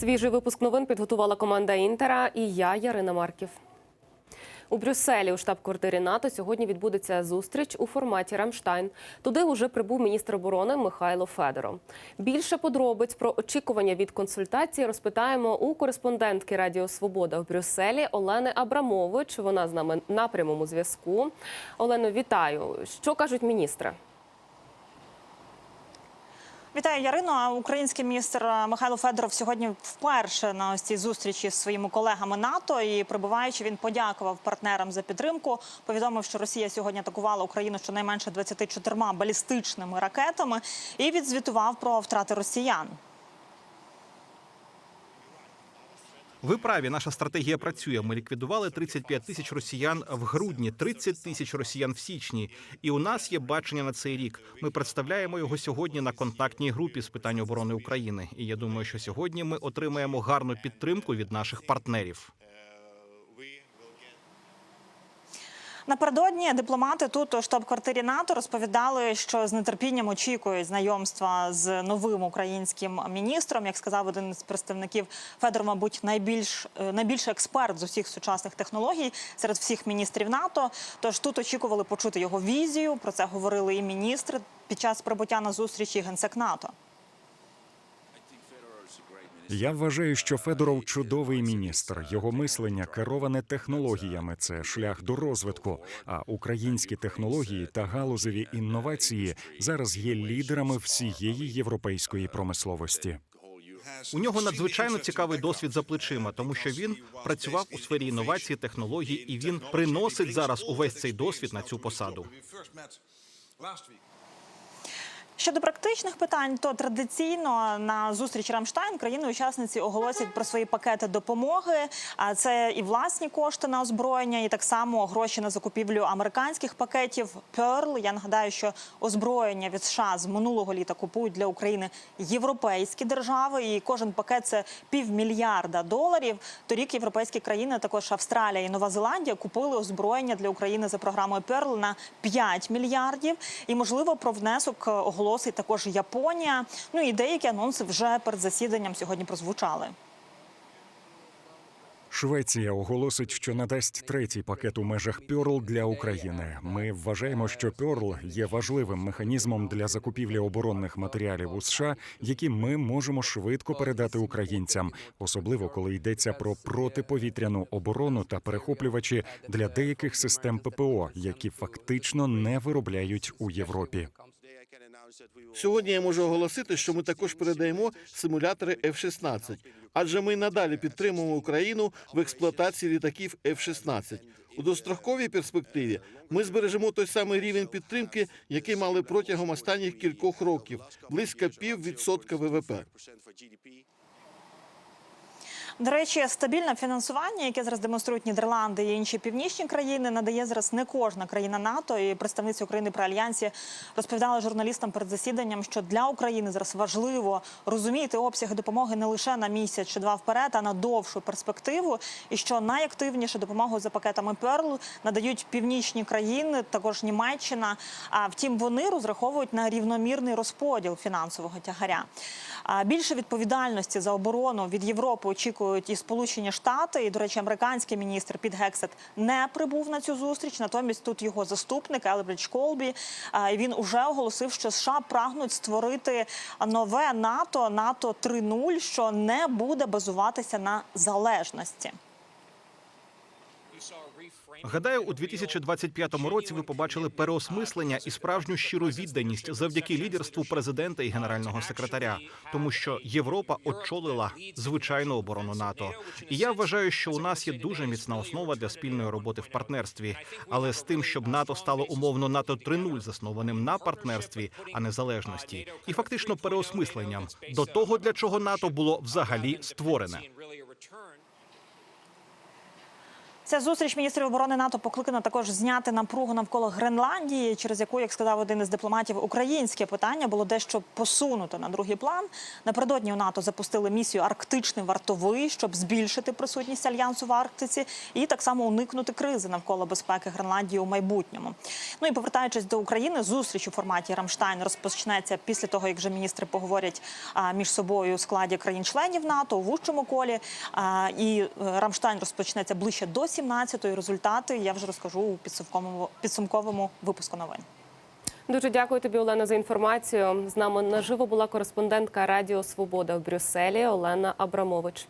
Свіжий випуск новин підготувала команда Інтера і я, Ярина Марків. У Брюсселі у штаб-квартирі НАТО сьогодні відбудеться зустріч у форматі Рамштайн. Туди уже прибув міністр оборони Михайло Федоров. Більше подробиць про очікування від консультації розпитаємо у кореспондентки Радіо Свобода в Брюсселі Олени Абрамович. Вона з нами на прямому зв'язку. Олено, вітаю. Що кажуть міністри? Вітаю, Ярино. Український міністр Михайло Федоров сьогодні вперше на ось цій зустрічі з своїми колегами НАТО. І прибуваючи, він подякував партнерам за підтримку. Повідомив, що Росія сьогодні атакувала Україну щонайменше 24 балістичними ракетами і відзвітував про втрати росіян. Ви праві, наша стратегія працює. Ми ліквідували 35 тисяч росіян в грудні, 30 тисяч росіян в січні. І у нас є бачення на цей рік. Ми представляємо його сьогодні на контактній групі з питань оборони України. І я думаю, що сьогодні ми отримаємо гарну підтримку від наших партнерів. Напередодні дипломати тут у штаб-квартирі НАТО розповідали, що з нетерпінням очікують знайомства з новим українським міністром. Як сказав один з представників Федор, мабуть, найбільш е, найбільший експерт з усіх сучасних технологій серед всіх міністрів НАТО. Тож тут очікували почути його візію. Про це говорили і міністри під час прибуття на зустрічі генсек НАТО. Я вважаю, що Федоров чудовий міністр. Його мислення кероване технологіями. Це шлях до розвитку. А українські технології та галузеві інновації зараз є лідерами всієї європейської промисловості. У нього надзвичайно цікавий досвід за плечима, тому що він працював у сфері інновації, технологій, і він приносить зараз увесь цей досвід на цю посаду. Щодо практичних питань, то традиційно на зустріч Рамштайн країни-учасниці оголосять про свої пакети допомоги. А це і власні кошти на озброєння, і так само гроші на закупівлю американських пакетів Pearl. Я нагадаю, що озброєння від США з минулого літа купують для України європейські держави, і кожен пакет це півмільярда доларів. Торік європейські країни, також Австралія і Нова Зеландія, купили озброєння для України за програмою Pearl на 5 мільярдів. І можливо про внесок оголосить також Японія. Ну і деякі анонси вже перед засіданням сьогодні прозвучали. Швеція оголосить, що надасть третій пакет у межах Пьорл для України. Ми вважаємо, що Пьорл є важливим механізмом для закупівлі оборонних матеріалів у США, які ми можемо швидко передати українцям, особливо коли йдеться про протиповітряну оборону та перехоплювачі для деяких систем ППО, які фактично не виробляють у Європі. Сьогодні я можу оголосити, що ми також передаємо симулятори F-16, адже ми надалі підтримуємо Україну в експлуатації літаків F-16. У достроковій перспективі ми збережемо той самий рівень підтримки, який мали протягом останніх кількох років близько піввідсотка ВВП. До речі, стабільне фінансування, яке зараз демонструють Нідерланди і інші північні країни, надає зараз не кожна країна НАТО. І представниця України при альянсі розповідала журналістам перед засіданням, що для України зараз важливо розуміти обсяги допомоги не лише на місяць чи два вперед, а на довшу перспективу. І що найактивніше допомогу за пакетами Перл надають північні країни, також Німеччина. А втім, вони розраховують на рівномірний розподіл фінансового тягаря. А більше відповідальності за оборону від Європи очікують і Сполучені Штати. І, до речі, американський міністр Піт Гексет не прибув на цю зустріч. Натомість тут його заступник Елбридж Колбі. І Він уже оголосив, що США прагнуть створити нове НАТО НАТО 3.0, що не буде базуватися на залежності. Гадаю, у 2025 році ви побачили переосмислення і справжню щиру відданість завдяки лідерству президента і генерального секретаря, тому що Європа очолила звичайну оборону НАТО. І я вважаю, що у нас є дуже міцна основа для спільної роботи в партнерстві. Але з тим, щоб НАТО стало умовно НАТО 3.0, заснованим на партнерстві, а не залежності, і фактично переосмисленням до того, для чого НАТО було взагалі створене. Ця зустріч міністрів оборони НАТО покликана також зняти напругу навколо Гренландії, через яку, як сказав один із дипломатів, українське питання було дещо посунуто на другий план. Напередодні у НАТО запустили місію Арктичний вартовий, щоб збільшити присутність альянсу в Арктиці і так само уникнути кризи навколо безпеки Гренландії у майбутньому. Ну і повертаючись до України, зустріч у форматі Рамштайн розпочнеться після того, як вже міністри поговорять між собою у складі країн-членів НАТО у вужчому колі. І е, Рамштайн розпочнеться ближче до 17-ї. Результати я вже розкажу у підсумковому підсумковому випуску новин. Дуже дякую тобі, Олена, за інформацію. З нами наживо була кореспондентка Радіо Свобода в Брюсселі Олена Абрамович.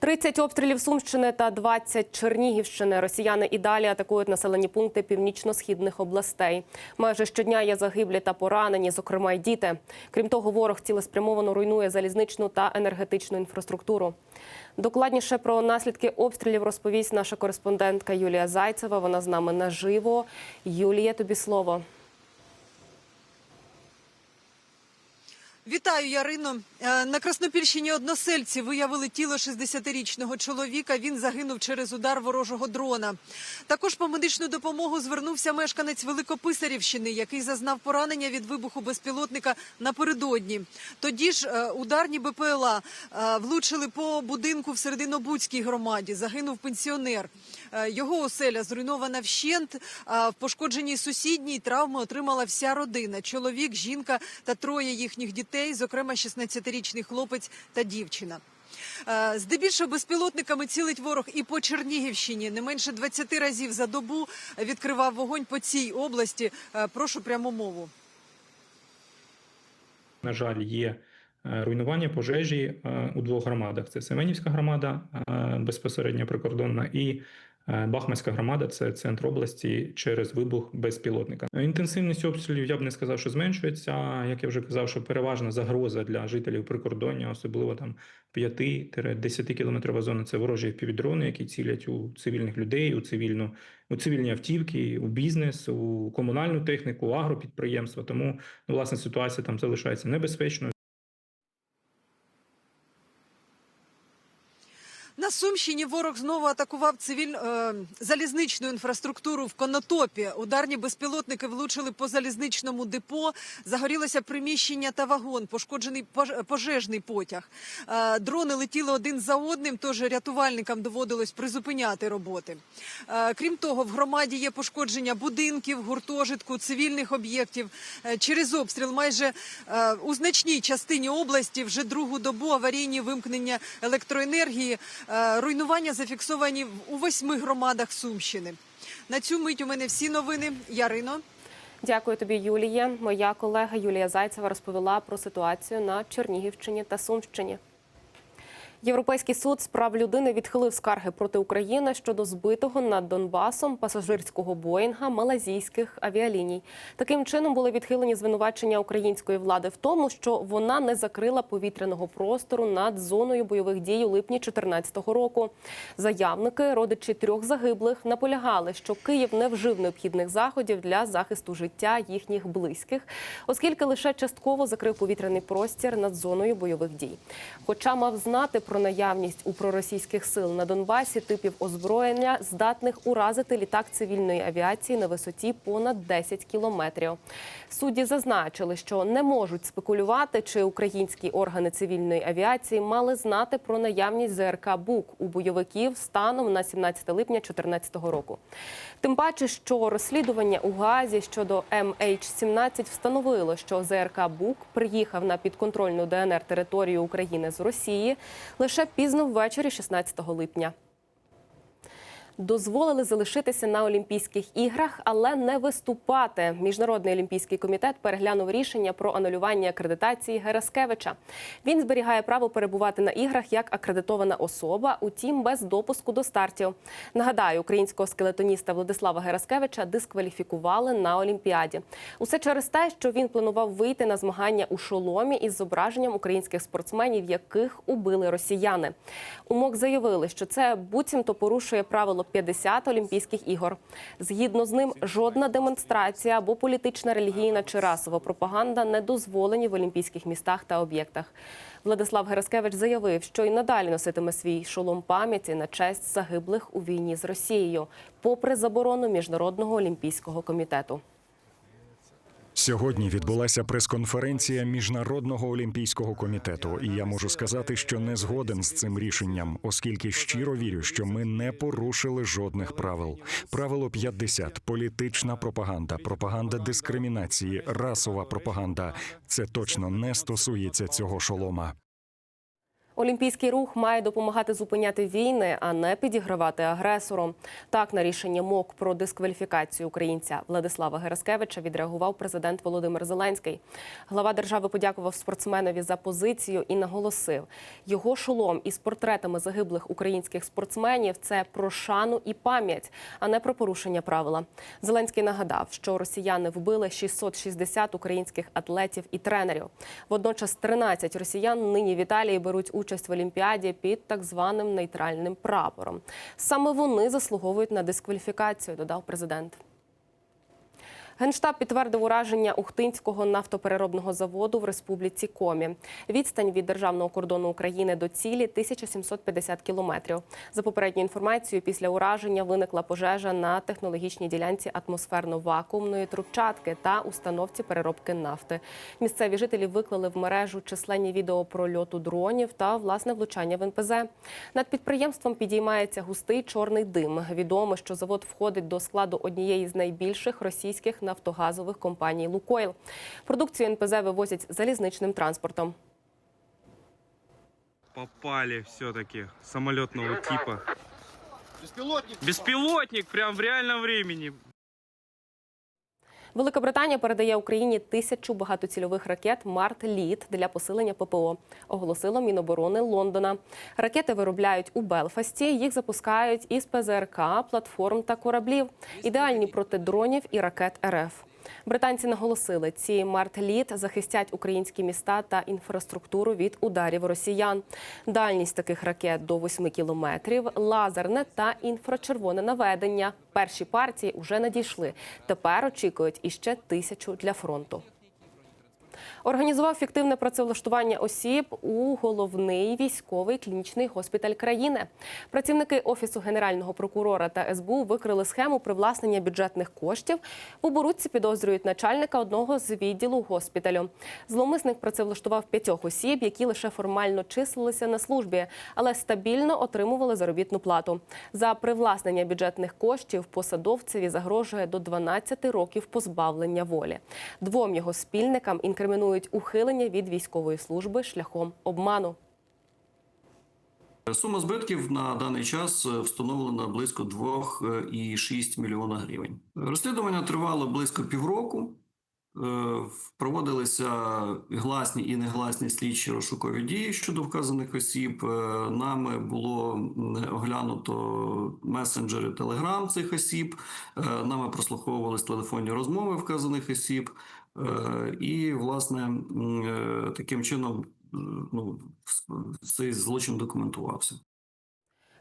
30 обстрілів Сумщини та 20 Чернігівщини. Росіяни і далі атакують населені пункти північно-східних областей. Майже щодня є загиблі та поранені, зокрема й діти. Крім того, ворог цілеспрямовано руйнує залізничну та енергетичну інфраструктуру. Докладніше про наслідки обстрілів розповість наша кореспондентка Юлія Зайцева. Вона з нами наживо. Юлія, тобі слово. Вітаю, Ярино. Е, На Краснопільщині односельці виявили тіло 60-річного чоловіка. Він загинув через удар ворожого дрона. Також по медичну допомогу звернувся мешканець Великописарівщини, який зазнав поранення від вибуху безпілотника напередодні. Тоді ж е, ударні БПЛА е, влучили по будинку в Серединобудській громаді. Загинув пенсіонер. Е, Його оселя зруйнована вщент. а В пошкодженій сусідній травми отримала вся родина: чоловік, жінка та троє їхніх дітей, зокрема 16-річний хлопець та дівчина. Е, Здебільшого безпілотниками цілить ворог і по Чернігівщині. Не менше 20 разів за добу відкривав вогонь по цій області. Е, Прошу пряму мову. На жаль, є е, руйнування пожежі е, у двох громадах: це Семенівська громада, е, безпосередньо прикордонна, і е, Бахмацька громада це центр області через вибух безпілотника. Інтенсивність обстрілів я б не сказав, що зменшується. Як я вже казав, що переважна загроза для жителів прикордоння, особливо там 5-10 кілометрова зона, це ворожі впівдрони, які цілять у цивільних людей, у цивільну у цивільні автівки, у бізнес, у комунальну техніку, у агропідприємства. Тому ну, власне ситуація там залишається небезпечною. Сумщині ворог знову атакував цивіль... е, залізничну інфраструктуру в Конотопі. Ударні безпілотники влучили по залізничному депо. Загорілося приміщення та вагон, пошкоджений пож- пожежний потяг. Е, дрони летіли один за одним, тож рятувальникам доводилось призупиняти роботи. Е, крім того, в громаді є пошкодження будинків, гуртожитку, цивільних об'єктів. Через обстріл майже у значній частині області вже другу добу аварійні вимкнення електроенергії. Руйнування зафіксовані у восьми громадах Сумщини. На цю мить у мене всі новини. Ярино. Дякую тобі, Юлія. Моя колега Юлія Зайцева розповіла про ситуацію на Чернігівщині та Сумщині. Європейський суд з прав людини відхилив скарги проти України щодо збитого над Донбасом пасажирського боїнга малазійських авіаліній. Таким чином були відхилені звинувачення української влади в тому, що вона не закрила повітряного простору над зоною бойових дій у липні 2014 року. Заявники, родичі трьох загиблих, наполягали, що Київ не вжив необхідних заходів для захисту життя їхніх близьких, оскільки лише частково закрив повітряний простір над зоною бойових дій. Хоча мав знати про наявність у проросійських сил на Донбасі типів озброєння, здатних уразити літак цивільної авіації на висоті понад 10 кілометрів. Судді зазначили, що не можуть спекулювати, чи українські органи цивільної авіації мали знати про наявність ЗРК БУК у бойовиків станом на 17 липня 2014 року. Тим паче, що розслідування у Газі щодо MH17 встановило, що ЗРК БУК приїхав на підконтрольну ДНР територію України з Росії лише пізно ввечері 16 липня. Дозволили залишитися на Олімпійських іграх, але не виступати. Міжнародний олімпійський комітет переглянув рішення про анулювання акредитації Гераскевича. Він зберігає право перебувати на іграх як акредитована особа, утім без допуску до стартів. Нагадаю, українського скелетоніста Владислава Гераскевича дискваліфікували на Олімпіаді. Усе через те, що він планував вийти на змагання у шоломі із зображенням українських спортсменів, яких убили росіяни. У МОК заявили, що це буцімто порушує правило 50 Олімпійських ігор. Згідно з ним, жодна демонстрація або політична, релігійна чи расова пропаганда не дозволені в олімпійських містах та об'єктах. Владислав Гераскевич заявив, що й надалі носитиме свій шолом пам'яті на честь загиблих у війні з Росією, попри заборону міжнародного олімпійського комітету. Сьогодні відбулася прес-конференція Міжнародного олімпійського комітету, і я можу сказати, що не згоден з цим рішенням, оскільки щиро вірю, що ми не порушили жодних правил. Правило 50 – політична пропаганда, пропаганда дискримінації, расова пропаганда. Це точно не стосується цього шолома. Олімпійський рух має допомагати зупиняти війни, а не підігравати агресору. Так на рішення МОК про дискваліфікацію українця Владислава Гераскевича відреагував президент Володимир Зеленський. Глава держави подякував спортсменові за позицію і наголосив, його шолом із портретами загиблих українських спортсменів це про шану і пам'ять, а не про порушення правила. Зеленський нагадав, що росіяни вбили 660 українських атлетів і тренерів. Водночас 13 росіян нині в Італії беруть участь в Олімпіаді під так званим нейтральним прапором. Саме вони заслуговують на дискваліфікацію, додав президент. Генштаб підтвердив ураження Ухтинського нафтопереробного заводу в республіці Комі. Відстань від державного кордону України до цілі 1750 кілометрів. За попередньою інформацією, після ураження виникла пожежа на технологічній ділянці атмосферно-вакуумної трубчатки та установці переробки нафти. Місцеві жителі виклали в мережу численні відео про льоту дронів та власне влучання в НПЗ. Над підприємством підіймається густий чорний дим. Відомо, що завод входить до складу однієї з найбільших російських нафтогазових компаній Лукойл. Продукцію НПЗ вивозять залізничним транспортом. попали все-таки самолетного типа. Беспилотник. Беспилотник прям в реальном времени. Велика Британія передає Україні тисячу багатоцільових ракет Март Літ для посилення ППО. Оголосило Міноборони Лондона. Ракети виробляють у Белфасті. Їх запускають із ПЗРК, платформ та кораблів. Ідеальні проти дронів і ракет РФ. Британці наголосили, ці март-літ захистять українські міста та інфраструктуру від ударів росіян. Дальність таких ракет до 8 кілометрів, лазерне та інфрачервоне наведення. Перші партії вже надійшли. Тепер очікують іще тисячу для фронту. Організував фіктивне працевлаштування осіб у головний військовий клінічний госпіталь країни. Працівники офісу генерального прокурора та СБУ викрили схему привласнення бюджетних коштів. В оборудці підозрюють начальника одного з відділу госпіталю. Зловмисник працевлаштував п'ятьох осіб, які лише формально числилися на службі, але стабільно отримували заробітну плату. За привласнення бюджетних коштів посадовцеві загрожує до 12 років позбавлення волі. Двом його спільникам інкримінують ухилення від військової служби шляхом обману. Сума збитків на даний час е, встановлена близько 2,6 мільйона гривень. Розслідування тривало близько півроку. Е, Проводилися гласні і негласні слідчі розшукові дії щодо вказаних осіб. Е, Нами було оглянуто месенджери Телеграм цих осіб. Е, Нами прослуховувались телефонні розмови вказаних осіб. І, власне, таким чином ну, цей злочин документувався.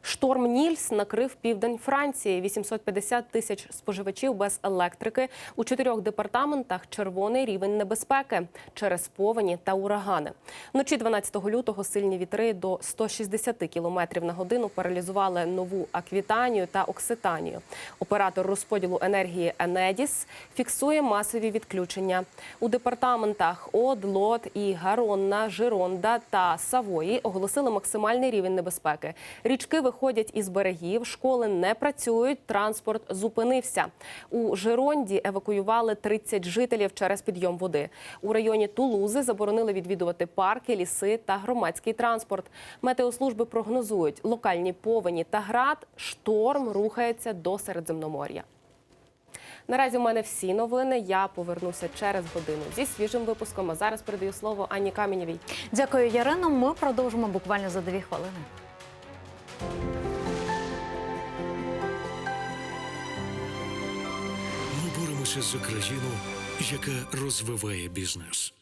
Шторм Нільс накрив південь Франції. 850 тисяч споживачів без електрики у чотирьох департаментах. Червоний рівень небезпеки через повені та урагани. Вночі 12 лютого сильні вітри до 160 км на годину паралізували нову Аквітанію та Окситанію. Оператор розподілу енергії Енедіс фіксує масові відключення у департаментах Од, Лот і Гаронна, Жиронда та Савої оголосили максимальний рівень небезпеки. Річки виходять із берегів, школи не працюють, транспорт зупинився. У Жиронді евакуювали 30 жителів через підйом води. У районі Тулузи заборонили відвідувати парки, ліси та громадський транспорт. Метеослужби прогнозують локальні повені та град. Шторм рухається до Середземномор'я. Наразі у мене всі новини. Я повернуся через годину зі свіжим випуском. А зараз передаю слово Анні Камінєвій. Дякую, Ярино. Ми продовжимо буквально за дві хвилини. Ми за країну, яка розвиває бізнес.